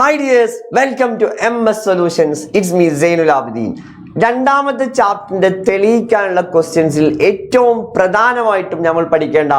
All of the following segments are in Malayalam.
Hi dears welcome to M S solutions it's me Zainul Abideen രണ്ടാമത്തെ ചാപ്റ്ററിന്റെ തെളിയിക്കാനുള്ള ക്വസ്റ്റ്യൻസിൽ ഏറ്റവും പ്രധാനമായിട്ടും നമ്മൾ പഠിക്കേണ്ട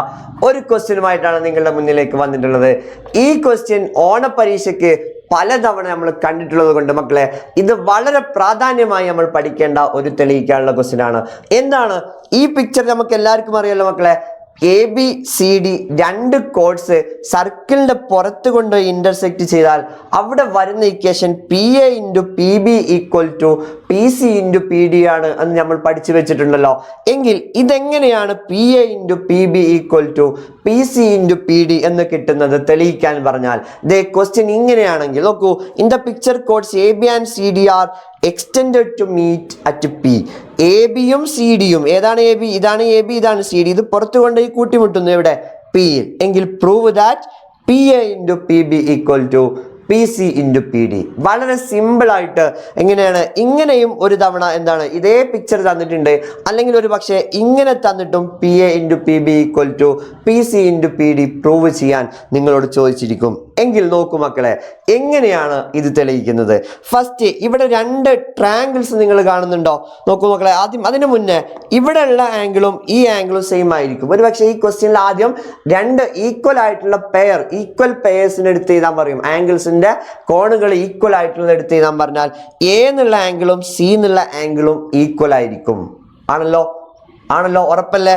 ഒരു ക്വസ്റ്റ്യനുമായിട്ടാണ് നിങ്ങളുടെ മുന്നിലേക്ക് വന്നിട്ടുള്ളത്. ഈ ക്വസ്റ്റ്യൻ ഓണപരീക്ഷയ്ക്ക് പലതവണ നമ്മൾ കണ്ടിട്ടുള്ളത് കൊണ്ട് മക്കളെ ഇത് വളരെ പ്രാധാന്യമായി നമ്മൾ പഠിക്കേണ്ട ഒരു തെളിയിക്കാനുള്ള ക്വസ്റ്റ്യൻ ആണ്. എന്താണ്? ഈ പിക്ചർ നമുക്ക് എല്ലാവർക്കും അറിയാലോ മക്കളെ. എ ബി സി ഡി രണ്ട് കോഡ്സ് സർക്കിളിന്റെ പുറത്ത് കൊണ്ടുപോയി ഇന്റർസെക്ട് ചെയ്താൽ അവിടെ വരുന്ന equation P A into P B equal to P C into P D ആണ് എന്ന് നമ്മൾ പഠിച്ചു വെച്ചിട്ടുണ്ടല്ലോ. എങ്കിൽ ഇതെങ്ങനെയാണ് P A into P B equal to P C into P D എന്ന് കിട്ടുന്നത് തെളിയിക്കാൻ പറഞ്ഞാൽ? ദേ ക്വസ്റ്റ്യൻ ഇങ്ങനെയാണെങ്കിൽ നോക്കൂ. In the picture chords A B and C D are extended to meet at P A ബിയും സി ഡിയും ഏതാണ് എ ബി ഇതാണ് എ ബി ഇതാണ് സി ഡി ഇത് പുറത്തു കൊണ്ടുപോയി കൂട്ടിമുട്ടുന്നു ഇവിടെ. പി എങ്കിൽ prove that P A into P B equal to P C into P D വളരെ സിമ്പിൾ ആയിട്ട് എങ്ങനെയാണ്? ഇങ്ങനെയും ഒരു തവണ എന്താണ്? ഇതേ പിക്ചർ തന്നിട്ടുണ്ട്. അല്ലെങ്കിൽ ഒരു പക്ഷേ ഇങ്ങനെ തന്നിട്ടും P A into P B equal to P C into P D prove ചെയ്യാൻ നിങ്ങളോട് ചോദിച്ചിരിക്കും. എങ്കിൽ നോക്കൂ മക്കളെ എങ്ങനെയാണ് ഇത് തെളിയിക്കുന്നത്? ഫസ്റ്റ് ഇവിടെ രണ്ട് ട്രാങ്കിൾസ് നിങ്ങൾ കാണുന്നുണ്ടോ? നോക്കൂ മക്കളെ ആദ്യം അതിനു മുന്നേ ഉള്ള ആംഗിളും ഈ ആംഗിളും സെയിം ആയിരിക്കും. ഒരു പക്ഷേ ഈ ക്വസ്റ്റ്യനിൽ ആദ്യം രണ്ട് ഈക്വൽ ആയിട്ടുള്ള പെയർ ഈക്വൽ പെയേഴ്സിന് എടുത്ത് എഴുതാൻ പറയും. ആംഗിൾസിന്റെ കോണുകൾ ഈക്വൽ ആയിട്ടുള്ളത് എടുത്ത് എഴുതാൻ പറഞ്ഞാൽ എ എന്നുള്ള ആംഗിളും സി എന്നുള്ള ആംഗിളും ഈക്വൽ ആയിരിക്കും. ആണല്ലോ? ആണല്ലോ ഉറപ്പല്ലേ?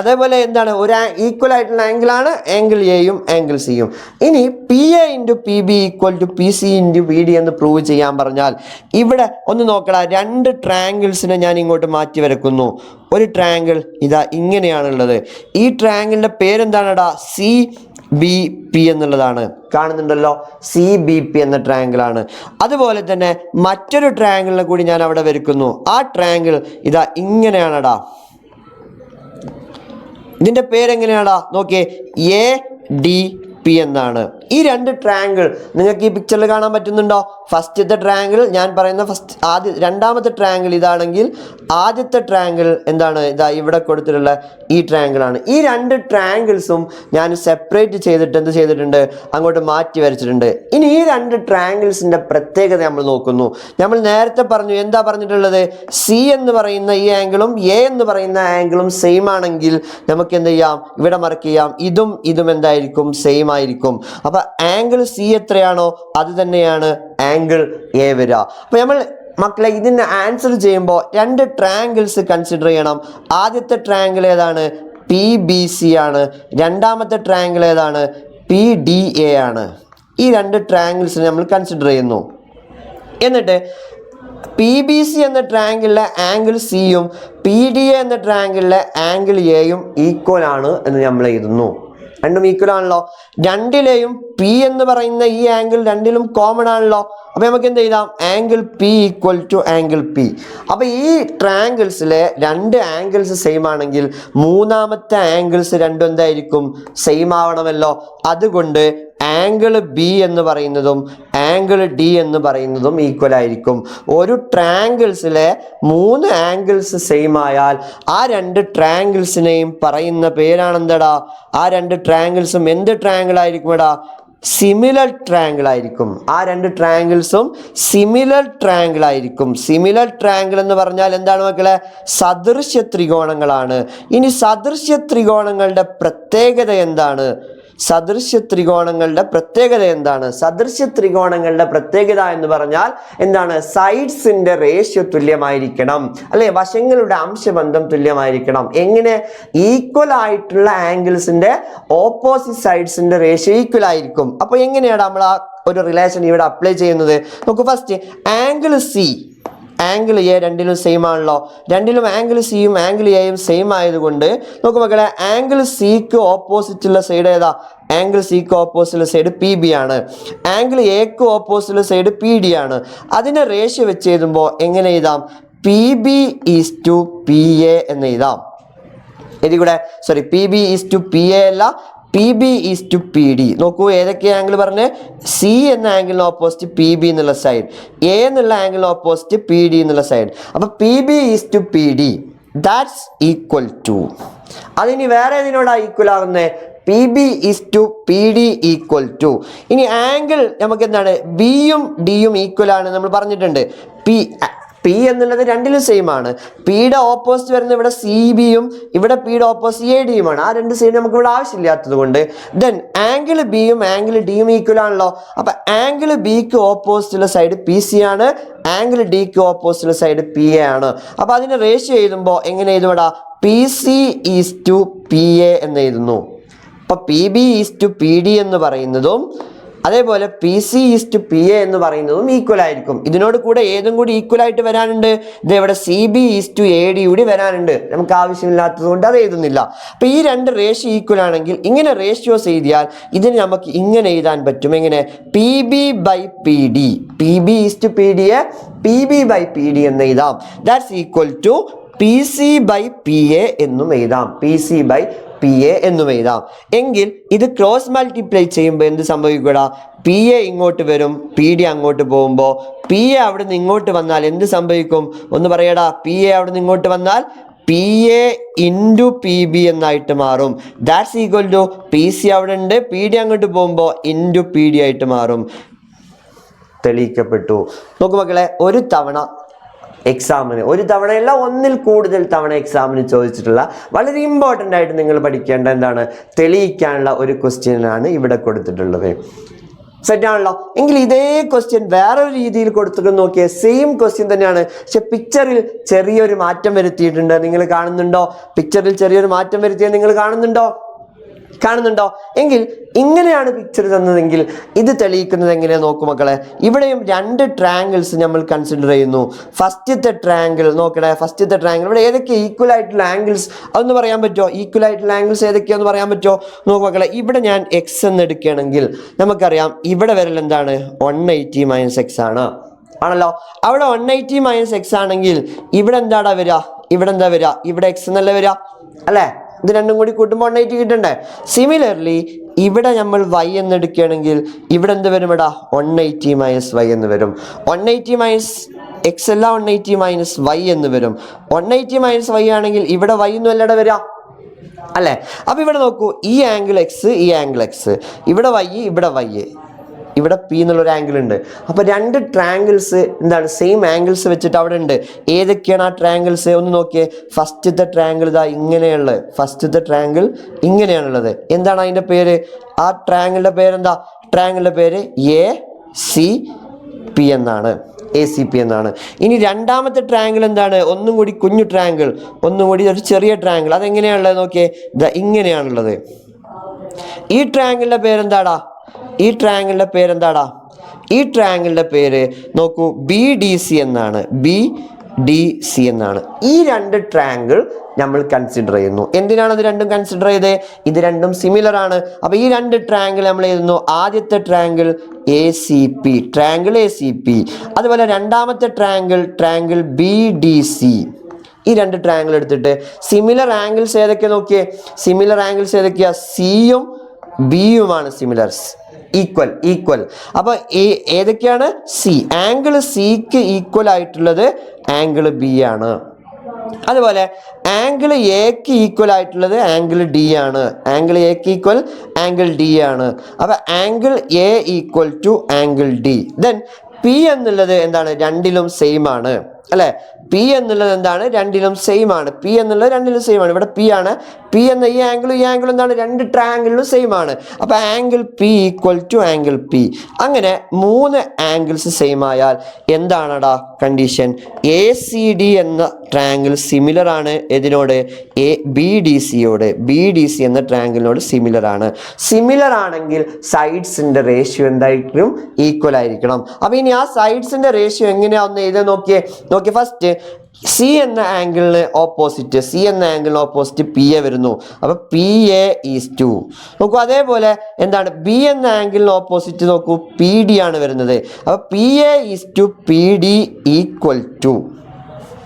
അതേപോലെ എന്താണ് ഒരു ഈക്വൽ ആയിട്ടുള്ള ആംഗിൾ ആണ് ആംഗിൾ എയും ആംഗിൾ സിയും ഇനി P A into P B equal to P C into P D എന്ന് പ്രൂവ് ചെയ്യാൻ പറഞ്ഞാൽ ഇവിടെ ഒന്ന് നോക്കടാ രണ്ട് ട്രാങ്കിൾസിനെ ഞാൻ ഇങ്ങോട്ട് മാറ്റി വരക്കുന്നു. ഒരു ട്രാങ്കിൾ ഇതാ ഇങ്ങനെയാണുള്ളത്. ഈ ട്രാങ്കിളിന്റെ പേരെന്താണെടാ? സി ബി പി എന്നുള്ളതാണ്. കാണുന്നുണ്ടല്ലോ? സി ബി പി എന്ന ട്രയാങ്കിൾ ആണ്. അതുപോലെ തന്നെ മറ്റൊരു ട്രയാങ്കിളിനെ കൂടി ഞാൻ അവിടെ വരയ്ക്കുന്നു ആ ട്രയാങ്കിൾ ഇതാ ഇങ്ങനെയാണടാ. ഇതിന്റെ പേരെങ്ങനെയാടാ? നോക്കിയേ. എ ഡി പി എന്നാണ്. ഈ രണ്ട് ട്രയാങ്കിൾ നിങ്ങൾക്ക് ഈ പിക്ചറിൽ കാണാൻ പറ്റുന്നുണ്ടോ? ഫസ്റ്റത്തെ ട്രയാങ്കിൾ ഞാൻ പറയുന്ന ഫസ്റ്റ് ആദ്യ രണ്ടാമത്തെ ട്രയാങ്കിൾ ഇതാണെങ്കിൽ ആദ്യത്തെ ട്രയാങ്കിൾ എന്താണ്? ഇതാ ഇവിടെ കൊടുത്തിട്ടുള്ള ഈ ട്രയാങ്കിൾ ആണ്. ഈ രണ്ട് ട്രയാങ്കിൾസും ഞാൻ സെപ്പറേറ്റ് ചെയ്തിട്ട് എന്ത് ചെയ്തിട്ടുണ്ട്? അങ്ങോട്ട് മാറ്റി വരച്ചിട്ടുണ്ട്. ഇനി ഈ രണ്ട് ട്രയാങ്കിൾസിന്റെ പ്രത്യേകത നമ്മൾ നോക്കുന്നു. നമ്മൾ നേരത്തെ പറഞ്ഞു എന്താ പറഞ്ഞിട്ടുള്ളത്? സി എന്ന് പറയുന്ന ഈ ആംഗിളും എ എന്ന് പറയുന്ന ആംഗിളും സെയിം ആണെങ്കിൽ നമുക്ക് എന്ത് ചെയ്യാം? ഇവിടെ മാർക്ക് ചെയ്യാം. ഇതും ഇതും എന്തായിരിക്കും? സെയിം ആയിരിക്കും. അപ്പോൾ ആംഗിൾ സി എത്രയാണോ അത് തന്നെയാണ് ആംഗിൾ എ വരിക. അപ്പൊ നമ്മൾ മക്കളെ ഇതിന് ആൻസർ ചെയ്യുമ്പോൾ രണ്ട് ട്രയാങ്കിൾസ് കൺസിഡർ ചെയ്യണം. ആദ്യത്തെ ട്രയാങ്കിൾ ഏതാണ്? പി ബി സി ആണ്. രണ്ടാമത്തെ ട്രയാങ്കിൾ ഏതാണ്? പി ഡി എ ആണ്. ഈ രണ്ട് ട്രയാങ്കിൾസിനെ നമ്മൾ കൺസിഡർ ചെയ്യുന്നു. എന്നിട്ട് പി ബി സി എന്ന ട്രയാങ്കിളിലെ ആംഗിൾ സിയും പി ഡി എ എന്ന ട്രയാങ്കിളിലെ ആംഗിൾ എയും ഈക്വൽ ആണ് എന്ന് നമ്മൾ എഴുതുന്നു. രണ്ടും ഈക്വൽ ആണല്ലോ. രണ്ടിലെയും പി എന്ന് പറയുന്ന ഈ ആംഗിൾ രണ്ടിലും കോമൺ ആണല്ലോ. അപ്പൊ നമുക്ക് എന്ത് ചെയ്താം angle P equal to angle P അപ്പൊ ഈ ട്രാങ്കിൾസിലെ രണ്ട് ആംഗിൾസ് സെയിം ആണെങ്കിൽ മൂന്നാമത്തെ ആംഗിൾസ് രണ്ടും എന്തായിരിക്കും? സെയിം ആവണമല്ലോ. അതുകൊണ്ട് ആംഗിൾ ബി എന്ന് പറയുന്നതും ആംഗിൾ ഡി എന്ന് പറയുന്നതും ഈക്വൽ ആയിരിക്കും. ഒരു ട്രാങ്കിൾസിലെ മൂന്ന് ആംഗിൾസ് സെയിം ആയാൽ ആ രണ്ട് ട്രാങ്കിൾസിനെയും പറയുന്ന പേരാണെന്തടാ? ആ രണ്ട് ട്രാങ്കിൾസും എന്ത് ട്രാങ്കിൾ ആയിരിക്കും എടാ സിമിലർ ട്രാങ്കിൾ ആയിരിക്കും. ആ രണ്ട് ട്രാങ്കിൾസും സിമിലർ ട്രാങ്കിൾ ആയിരിക്കും. സിമിലർ ട്രാങ്കിൾ എന്ന് പറഞ്ഞാൽ എന്താണ് മക്കളെ? സദൃശ്യ ത്രികോണങ്ങളാണ്. ഇനി സദൃശ്യ ത്രികോണങ്ങളുടെ പ്രത്യേകത എന്താണ്? സദൃശ്യ ത്രികോണങ്ങളുടെ പ്രത്യേകത എന്താണ്? സദൃശ്യ ത്രികോണങ്ങളുടെ പ്രത്യേകത എന്ന് പറഞ്ഞാൽ എന്താണ്? സൈഡ്സിന്റെ റേഷ്യോ തുല്യമായിരിക്കണം. അല്ലെ? വശങ്ങളുടെ അംശബന്ധം തുല്യമായിരിക്കണം. എങ്ങനെ? ഈക്വൽ ആയിട്ടുള്ള ആംഗിൾസിന്റെ ഓപ്പോസിറ്റ് സൈഡ്സിന്റെ റേഷ്യോ ഈക്വൽ ആയിരിക്കും. അപ്പൊ എങ്ങനെയാണ് നമ്മൾ ആ ഒരു റിലേഷൻ ഇവിടെ അപ്ലൈ ചെയ്യുന്നത്? നമുക്ക് first angle C angle A രണ്ടിലും സെയിം ആണല്ലോ. രണ്ടിലും ആംഗിൾ സിയും ആംഗിൾ എയും സെയിം ആയതുകൊണ്ട് നോക്ക് മക്കളെ ആംഗിൾ സിക്ക് ഓപ്പോസിറ്റുള്ള സൈഡ് ഏതാ? ആംഗിൾ സിക്ക് ഓപ്പോസിറ്റുള്ള സൈഡ് പി ബി ആണ്. ആംഗിൾ എക്ക് ഓപ്പോസിറ്റുള്ള സൈഡ് പി ഡി ആണ്. അതിനെ റേഷ്യോ വെച്ച് എഴുതുമ്പോൾ എങ്ങനെ എഴുതാം? P B is to P A എന്ന് എഴുതാം. ഇതിൽ കൂടെ sorry P B is to P A അല്ല P B is to P D നോക്കൂ ഏതൊക്കെ ആംഗിൾ പറഞ്ഞ്? സി എന്ന ആംഗിളിന് ഓപ്പോസിറ്റ് പി ബി എന്നുള്ള സൈഡ് എ എന്നുള്ള ആംഗിളിന് ഓപ്പോസിറ്റ് പി ഡി എന്നുള്ള സൈഡ് അപ്പോൾ P B is to P D that's equal to അതിനി വേറെ ഏതിനോടാ ഈക്വൽ ആകുന്നത് P B is to P D equal to ഇനി ആംഗിൾ നമുക്ക് എന്താണ്? ബിയും ഡിയും ഈക്വൽ ആണ്. നമ്മൾ പറഞ്ഞിട്ടുണ്ട്. പി പി എന്നുള്ളത് രണ്ടിലും സെയിം ആണ്. പിയുടെ ഓപ്പോസിറ്റ് വരുന്ന ഇവിടെ സി ബിയും ഇവിടെ പിയുടെ ഓപ്പോസിറ്റ് എ ഡിയുമാണ് ആ രണ്ട് സൈഡ് നമുക്ക് ഇവിടെ ആവശ്യമില്ലാത്തത് കൊണ്ട്. ദെൻ ആംഗിൾ ബിയും ആംഗിൾ ഡിയും ഈക്വൽ ആണല്ലോ. അപ്പൊ ആംഗിൾ ബിക്ക് ഓപ്പോസിറ്റുള്ള സൈഡ് പി സി ആണ്. ആംഗിൾ ഡിക്ക് ഓപ്പോസിറ്റുള്ള സൈഡ് പി എ ആണ്. അപ്പൊ അതിന് റേഷ്യോ എഴുതുമ്പോൾ എങ്ങനെ എഴുതുവിടാ? P C is to P A എന്ന് എഴുതുന്നു. അപ്പൊ P B is to P D എന്ന് പറയുന്നതും അതേപോലെ P C is to P A എന്ന് പറയുന്നതും ഈക്വൽ ആയിരിക്കും. ഇതിനോട് കൂടെ ഏതും കൂടി ഈക്വൽ ആയിട്ട് വരാനുണ്ട്? ഇത് ഇവിടെ C B is to A D കൂടി വരാനുണ്ട്. നമുക്ക് ആവശ്യമില്ലാത്തത് കൊണ്ട് അത് എഴുതുന്നില്ല. അപ്പം ഈ രണ്ട് റേഷ്യോ ഈക്വൽ ആണെങ്കിൽ ഇങ്ങനെ റേഷ്യോസ് എഴുതിയാൽ ഇതിന് നമുക്ക് ഇങ്ങനെ എഴുതാൻ പറ്റും. എങ്ങനെ? P B by P D P B is to P ഡിയെ P B by P D എന്ന് എഴുതാം. That's equal to P C by P A എന്നും എഴുതാം. P C by P A എന്നും എഴുതാം. എങ്കിൽ ഇത് ക്രോസ് മൾട്ടിപ്ലൈ ചെയ്യുമ്പോൾ എന്ത് സംഭവിക്കൂടാ? പി എ ഇങ്ങോട്ട് വരും പി ഡി അങ്ങോട്ട് പോകുമ്പോൾ പി എ അവിടെ നിന്ന് ഇങ്ങോട്ട് വന്നാൽ എന്ത് സംഭവിക്കും? ഒന്ന് പറയടാ പി എ അവിടെ നിന്ന് ഇങ്ങോട്ട് വന്നാൽ P A into P B എന്നായിട്ട് മാറും. That's equal to P C അവിടെ ഉണ്ട് പി ഡി അങ്ങോട്ട് പോകുമ്പോൾ ഇന്റു പി ഡി ആയിട്ട് മാറും. തെളിയിക്കപ്പെട്ടു. നോക്കു മക്കളെ ഒരു തവണ എക്സാമിന് ഒരു തവണയല്ല ഒന്നിൽ കൂടുതൽ തവണ എക്സാമിന് ചോദിച്ചിട്ടുള്ള വളരെ ഇമ്പോർട്ടന്റ് ആയിട്ട് നിങ്ങൾ പഠിക്കേണ്ട എന്താണ്? തെളിയിക്കാനുള്ള ഒരു ക്വസ്റ്റ്യനാണ് ഇവിടെ കൊടുത്തിട്ടുള്ളത്. സെറ്റ് ആണല്ലോ. എങ്കിൽ ഇതേ ക്വസ്റ്റ്യൻ വേറൊരു രീതിയിൽ കൊടുത്തിട്ട് നോക്കിയ. സെയിം ക്വസ്റ്റ്യൻ തന്നെയാണ്. പക്ഷെ പിക്ചറിൽ ചെറിയൊരു മാറ്റം വരുത്തിയിട്ടുണ്ട്. നിങ്ങൾ കാണുന്നുണ്ടോ? പിക്ചറിൽ ചെറിയൊരു മാറ്റം വരുത്തിയത് നിങ്ങൾ കാണുന്നുണ്ടോ? കാണുന്നുണ്ടോ? എങ്കിൽ ഇങ്ങനെയാണ് പിക്ചർ തന്നതെങ്കിൽ ഇത് തെളിയിക്കുന്നത് എങ്ങനെ നോക്കൂ മക്കളെ. ഇവിടെയും രണ്ട് ട്രാങ്കിൾസ് നമ്മൾ കൺസിഡർ ചെയ്യുന്നു. ഫസ്റ്റത്തെ ട്രാങ്കിൾ നോക്കണേ ഫസ്റ്റത്തെ ട്രാങ്കിൾ ഇവിടെ ഏതൊക്കെ ഈക്വൽ ആയിട്ടുള്ള ആംഗിൾസ് അതൊന്ന് പറയാൻ പറ്റുമോ? ഈക്വൽ ആയിട്ടുള്ള ആംഗിൾസ് ഏതൊക്കെയാന്ന് പറയാൻ പറ്റുമോ? നോക്കൂ മക്കളെ ഇവിടെ ഞാൻ എക്സ് എന്ന് എടുക്കുകയാണെങ്കിൽ നമുക്കറിയാം ഇവിടെ വരൽ എന്താണ്? വൺ എയ്റ്റി മൈനസ് എക്സ് ആണ്. ആണല്ലോ? അവിടെ വൺ എയ്റ്റി മൈനസ് എക്സ് ആണെങ്കിൽ ഇവിടെ എന്താടാ വരിക? ഇവിടെ എന്താ വരിക? ഇവിടെ എക്സ് എന്നല്ലേ വരിക? അല്ലേ? ഇത് രണ്ടും കൂടി കൂട്ടുമ്പോൾ വൺ എയ്റ്റി കിട്ടണ്ടേ? സിമിലർലി ഇവിടെ നമ്മൾ വൈ എന്ന് എടുക്കുകയാണെങ്കിൽ ഇവിടെ എന്ത് വരും ഇവിടെ വൺ എയ്റ്റി മൈനസ് വൈ എന്ന് വരും. വൺ എയ്റ്റി മൈനസ് എക്സ് അല്ല വൺ എയ്റ്റി മൈനസ് വൈ എന്ന് വരും. വൺ എയ്റ്റി മൈനസ് വൈ ആണെങ്കിൽ ഇവിടെ വൈ ഒന്നും അല്ലടെ വരിക അല്ലേ? അപ്പോൾ ഇവിടെ നോക്കൂ ഈ ആംഗിൾ എക്സ് ഈ ആംഗിൾ എക്സ് ഇവിടെ വൈ ഇവിടെ വൈ ഇവിടെ പി എന്നുള്ളൊരു ആംഗിൾ ഉണ്ട്. അപ്പോൾ രണ്ട് ട്രാങ്കിൾസ് എന്താണ് സെയിം ആംഗിൾസ് വെച്ചിട്ട് അവിടെ ഉണ്ട്. ഏതൊക്കെയാണ് ആ ട്രാങ്കിൾസ് ഒന്ന് നോക്കിയേ. ഫസ്റ്റത്തെ ട്രാങ്കിൾ ഇതാ ഇങ്ങനെയുള്ളത്. ഫസ്റ്റത്തെ ട്രാങ്കിൾ ഇങ്ങനെയാണുള്ളത്. എന്താണ് അതിന്റെ പേര്? ആ ട്രാങ്കിളിന്റെ പേരെന്താ ട്രാങ്കിളിന്റെ പേര് എ സി പി എന്നാണ്. എ സി പി എന്നാണ്. ഇനി രണ്ടാമത്തെ ട്രാങ്കിൾ എന്താണ്? ഒന്നും കൂടി കുഞ്ഞു ട്രാങ്കിൾ ഒന്നും കൂടി ഒരു ചെറിയ ട്രാങ്കിൾ അതെങ്ങനെയാണുള്ളത്? നോക്കിയേ. ഇങ്ങനെയാണുള്ളത്. ഈ ട്രാങ്കിളിന്റെ പേരെന്താടാ ഈ ട്രാങ്കിളിന്റെ പേരെന്താടാ? ഈ ട്രയാങ്കിളിന്റെ പേര് നോക്കൂ ബി ഡി സി എന്നാണ്. ബി ഡി സി എന്നാണ്. ഈ രണ്ട് ട്രാങ്കിൾ നമ്മൾ കൺസിഡർ ചെയ്യുന്നു. എന്തിനാണ് ഇത് രണ്ടും കൺസിഡർ ചെയ്തത് ഇത് രണ്ടും സിമിലർ ആണ്. അപ്പോൾ ഈ രണ്ട് ട്രാങ്കിൾ നമ്മൾ എഴുതുന്നു. ആദ്യത്തെ triangle A C P triangle A C P അതുപോലെ രണ്ടാമത്തെ triangle triangle B D C ഈ രണ്ട് ട്രാങ്കിൾ എടുത്തിട്ട് സിമിലർ ആംഗിൾസ് ഏതൊക്കെ നോക്കിയേ? സിമിലർ ആംഗിൾസ് ഏതൊക്കെയാ? സിയും ബിയുമാണ് സിമിലർ ഈക്വൽ ഈക്വൽ അപ്പോൾ ഏതൊക്കെയാണ്? സി ആംഗിൾ സിക്ക് ഈക്വൽ ആയിട്ടുള്ളത് ആംഗിൾ ബി ആണ്. അതുപോലെ ആംഗിൾ എക്ക് ഈക്വൽ ആയിട്ടുള്ളത് ആംഗിൾ ഡി ആണ്. ആംഗിൾ എക്ക് ഈക്വൽ ആംഗിൾ ഡി ആണ്. അപ്പോൾ angle A equal to angle D then P എന്നുള്ളത് എന്താണ്? രണ്ടിലും സെയിം ആണ്. അല്ലെ? പി എന്നുള്ളത് എന്താണ്? രണ്ടിലും സെയിം ആണ്. പി എന്നുള്ളത് രണ്ടിലും സെയിം ആണ്. ഇവിടെ പി ആണ്. പി എന്ന ഈ ആംഗിളും ഈ ആംഗിളും എന്താണ്? രണ്ട് ട്രയാംഗിളിലും സെയിം ആണ്. അപ്പൊ angle P equal to angle P അങ്ങനെ മൂന്ന് ആംഗിൾസ് സെയിം ആയാൽ എന്താണടാ കണ്ടീഷൻ എ സി ഡി എന്ന ട്രയാംഗിൾ സിമിലർ ആണ് ഇതിനോട് എ ബി ഡി സിയോട് ബി ഡി സി എന്ന ട്രാങ്കിളിനോട് സിമിലർ ആണ്. സിമിലർ ആണെങ്കിൽ സൈഡ്സിന്റെ റേഷ്യോ എന്തായിരിക്കും ഈക്വൽ ആയിരിക്കണം. അപ്പൊ ഇനി ആ സൈഡ്സിന്റെ റേഷ്യോ എങ്ങനെയാ ഒന്ന് എഴുതാൻ നോക്കിയേ. നോക്കിയേ ഫസ്റ്റ് സി എന്ന ആംഗിളിന് ഓപ്പോസിറ്റ് സി എന്ന ആംഗിളിന് ഓപ്പോസിറ്റ് പി എ വരുന്നു. അപ്പൊ പി എ ഈസ് ടു നോക്കൂ അതേപോലെ എന്താണ്? ബി എന്ന ആംഗിളിന് ഓപ്പോസിറ്റ് നോക്കൂ പി ഡി ആണ് വരുന്നത്. അപ്പൊ P A is to P D equal to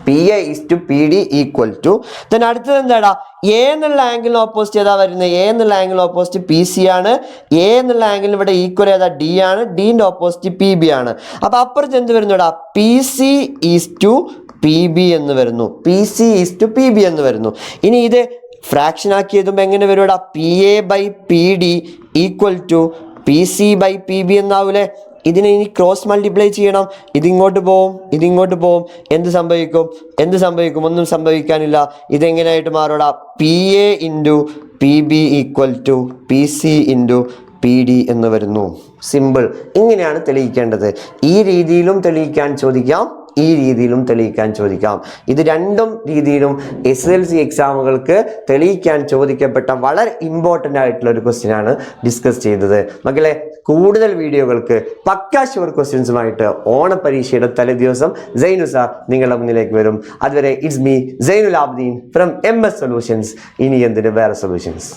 P A is to P D equal to then അടുത്തത് എന്താടാ? എ എന്നുള്ള ആംഗിളിന് ഓപ്പോസിറ്റ് ഏതാ വരുന്നത്? എ എന്നുള്ള ആംഗിൾ ഓപ്പോസിറ്റ് പി സി ആണ്. എ എന്നുള്ള ആംഗിൾ ഇവിടെ ഈക്വൽ ഏതാ? ഡി ആണ്. ഡിന്റെ ഓപ്പോസിറ്റ് പി ബി ആണ്. അപ്പൊ അപ്പുറത്ത് എന്ത് വരുന്നുടാ? P C is to P B എന്ന് വരുന്നു. P C is to P B എന്ന് വരുന്നു. ഇനി ഇത് ഫ്രാക്ഷൻ ആക്കി എഴുതുമ്പോൾ എങ്ങനെ വരുവാടാ? P A by P D equal to P C by P B എന്നാവൂലേ ഇതിനെ ഇനി ക്രോസ് മൾട്ടിപ്ലൈ ചെയ്യണം. ഇതിങ്ങോട്ട് പോവും ഇതിങ്ങോട്ട് പോവും. എന്ത് സംഭവിക്കും? എന്ത് സംഭവിക്കും? ഒന്നും സംഭവിക്കാനില്ല. ഇതെങ്ങനെയായിട്ട് മാറൂടാ P A into P B equal to P C into P D എന്ന് വരുന്നു. സിമ്പിൾ ഇങ്ങനെയാണ് തെളിയിക്കേണ്ടത്. ഈ രീതിയിലും തെളിയിക്കാൻ ചോദിക്കാം. ഈ രീതിയിലും തെളിയിക്കാൻ ചോദിക്കാം. ഇത് രണ്ടും രീതിയിലും എസ് എൽ സി എക്സാമുകൾക്ക് തെളിയിക്കാൻ ചോദിക്കപ്പെട്ട വളരെ ഇമ്പോർട്ടന്റ് ആയിട്ടുള്ള ഒരു ക്വസ്റ്റ്യൻ ആണ് ഡിസ്കസ് ചെയ്തത്. മക്കളെ കൂടുതൽ വീഡിയോകൾക്ക് പക്കാ ഷുവർ ക്വസ്റ്റ്യൻസുമായിട്ട് ഓണപരീക്ഷയുടെ തലേദിവസം ദിവസം സാർ നിങ്ങളുടെ മുന്നിലേക്ക് വരും. അതുവരെ it's me Zainul Abideen from M S solutions ഇനി എന്തിന് വേറെ സൊല്യൂഷൻസ്